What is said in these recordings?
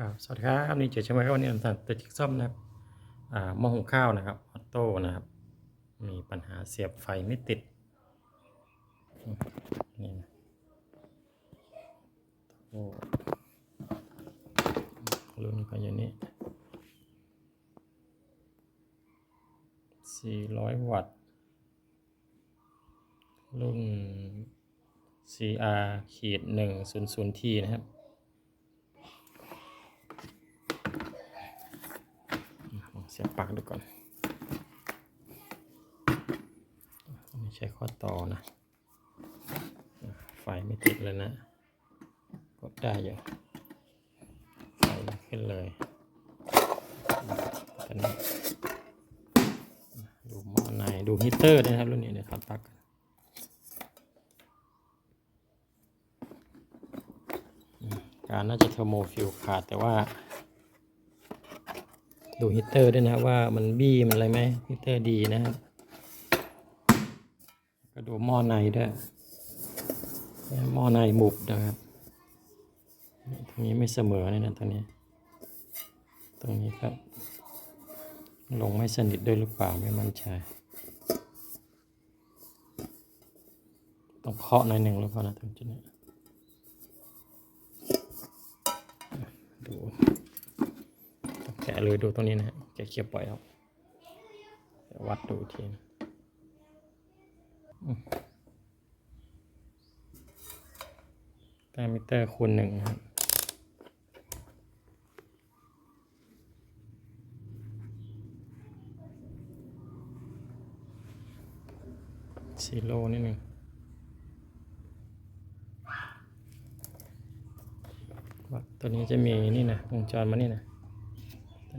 ครับสวัสดีครับนี่เจอใช่ไหมครับวันนี้ผมสั่งตัวจิ๊กซ่อมนะครับอ่าหม้อหุงข้าวนะครับออโต้นะครับ มีปัญหาเสียบไฟไม่ติดนี่นะโอ้รุ่นก็อย่างนี้400วัตต์ รุ่น CR ขีด100 T นะครับ ลองเสียบปลั๊กดูก่อนไม่ใช้ข้อต่อนะ ไฟไม่ติดเลยนะ กดได้อยู่ ไฟขึ้นเลยตอนนี้ดูหม้อในดูฮีเตอร์นะครับรุ่นนี้นะครับปลั๊กกันอืมการน่าจะเทอร์โมฟิลขาดแต่ว่า ดูฮีตเตอร์ด้วยนะครับว่ามันบี้มันอะไรไหมฮีตเตอร์ดีนะครับก็ดูหม้อในด้วยหม้อในบุบนะครับตรงนี้ไม่เสมอเลยนะตรงนี้ ตรงนี้ครับ ลงไม่สนิทด้วยหรือเปล่าไม่มั่นใจต้องเคาะหน่อยหนึ่งแล้วพอนะตรงจุดนี้ดู แกะเลยดูตรงนี้นะฮะแกะเคียบปล่อยเอาเดี๋ยววัดดูทีนะต้มมิเตอร์คูณหนึ่งครับซีโร่นิดหนึ่งวัดตัวนี้จะมีนี่นะวงจรมานี่นะ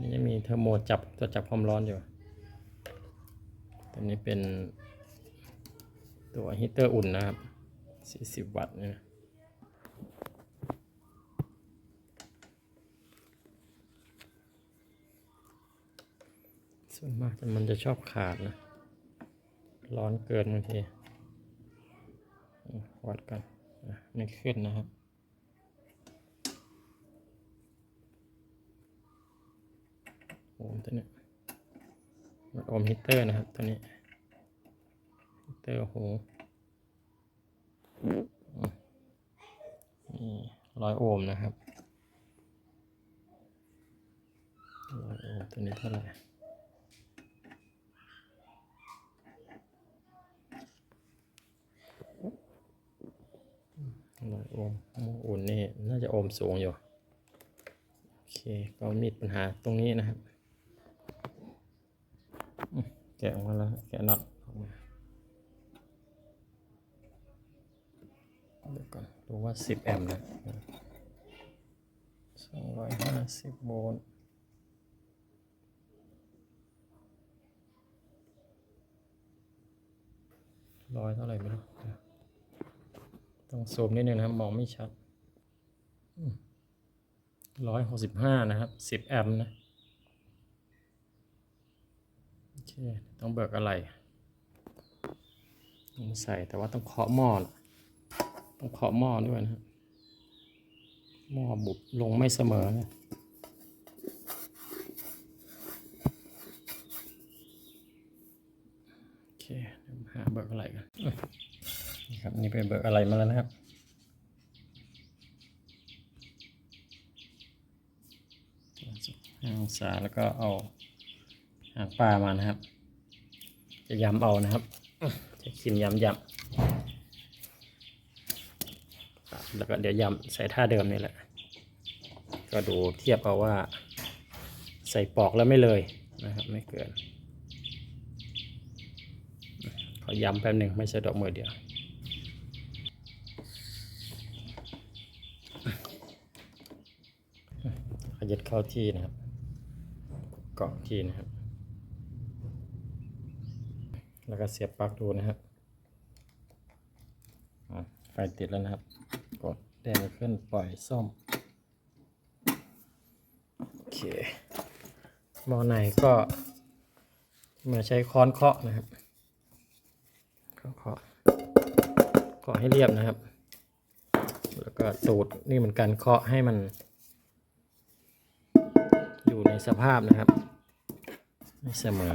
ตอนนี้จะมีเทอร์โมจับตัวจับความร้อนอยู่ ตัวนี้เป็นตัวฮีเตอร์อุ่นนะครับ 40 วัตต์เนี่ยนะส่วนมากมันจะชอบขาดนะ ร้อนเกินบางที วัดกันอะไม่ขึ้นนะครับ โอห์มตัวนี้มันโอห์มฮิตเตอร์นะครับตัวนี้ฮิตเตอร์โหอืมนี่ร้อยโอห์มนะครับร้อยโอห์มตัวนี้เท่าไหร่ร้อยโอห์มโอ้อุ่นนี่น่าจะโอห์มสูงอยู่โอเคก็มีปัญหาตรงนี้นะครับ แกะออกมาแล้วแกะน็อตออกมาเดี๋ยวก่อนดูว่า 10 แอมป์นะ250 โวลต์ร้อยเท่าไหร่ไม่รู้ต้องซูมนิดนึงนะครับ มองไม่ชัดร้อยหกสิบห้านะครับสิบแอมป์นะ โอ เค ต้องเบิกอะไรต้องใส่แต่ว่าต้องเคาะหม้อนะต้องเคาะหม้อด้วยนะครับหม้อบุบลงไม่เสมอนะโอเคหาเบิกอะไรกันนี่ครับนี่ไปเบิกอะไรมาแล้วนะครับห้าองศาแล้วก็เอา ปลามานะครับ จะย้ำเอานะครับ จะชิมยำยำแล้วก็เดี๋ยวย้ำใส่ท่าเดิมนี่แหละ ก็ดูเทียบเอาว่า ใส่ปอกแล้วไม่เลยนะครับ ไม่เกิน ขอยำแป๊บหนึ่งไม่สะดวกมือเดียวขยัดเข้าที่นะครับ เกาะที่นะครับ แล้วก็เสียบปลั๊กดูนะครับไฟติดแล้วนะครับ กดแดงขึ้นปล่อยส้ม โอเคหม้อในก็มาใช้ค้อนเคาะนะครับเคาะเคาะเคาะให้เรียบนะครับ แล้วก็ตูดนี่เหมือนกันเคาะให้มัน อยู่ในสภาพนะครับ ไม่เสมอ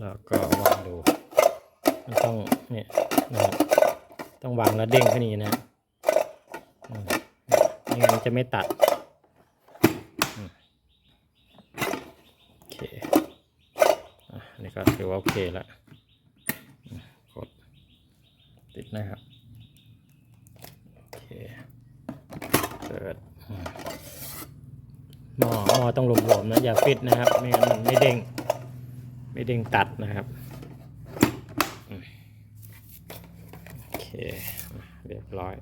แล้วก็วางดู มันต้องเนี่ยนะครับต้องวางแล้วเด้งขึ้นนี้นะไม่งั้นมันจะไม่ตัดโอเคอะอันนี่ก็ถือว่าโอเคแล้วกดติดนะครับโอเคเปิดมหม้อหม้อต้องหลวมๆนะอย่าฟิตนะครับไม่งั้นมันไม่เด้ง ไม่เด้งตัดนะครับโอเคเรียบร้อย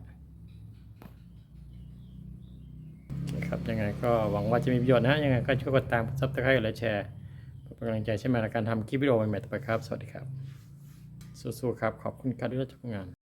ครับยังไงก็หวังว่าจะมีประโยชน์นะยังไงก็ช่วยกดตามซับสไครต์และแชร์เพื่อเป็นกำลังใจใช่ไหมในการทำคลิปวิดีโอใหม่ๆต่อไปครับ สวัสดีครับ สู้ๆครับ ขอบคุณการับที่รับชมงาน